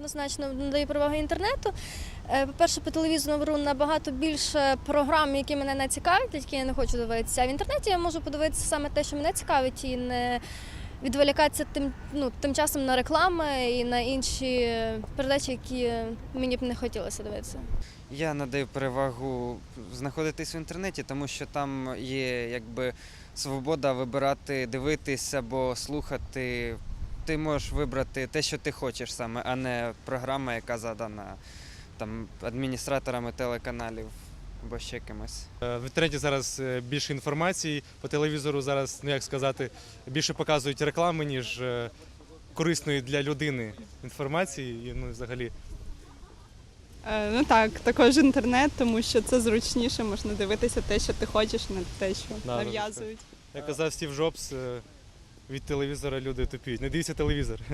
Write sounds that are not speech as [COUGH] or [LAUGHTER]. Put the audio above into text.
однозначно надаю перевагу інтернету. Е, По-перше, по телевізору набагато більше програм, які мене не цікавлять, які я не хочу дивитися. А в інтернеті я можу подивитися саме те, що мене цікавить, і не відволікатися тим, ну, тим часом на реклами і на інші передачі, які мені б не хотілося дивитися. Я надаю перевагу знаходитись в інтернеті, тому що там є якби свобода вибирати, дивитись або слухати. Ти можеш вибрати те, що ти хочеш саме, а не програма, яка задана там адміністраторами телеканалів або ще кимось. Е, В інтернеті зараз е, більше інформації, по телевізору зараз, ну як сказати, більше показують реклами, ніж е, корисної для людини інформації. І, ну, взагалі, Ну так, також інтернет, тому що це зручніше, можна дивитися те, що ти хочеш, не те, що нав'язують. як казав Стів Джобс, від телевізора люди тупіють. Не дивіться телевізор. [LAUGHS]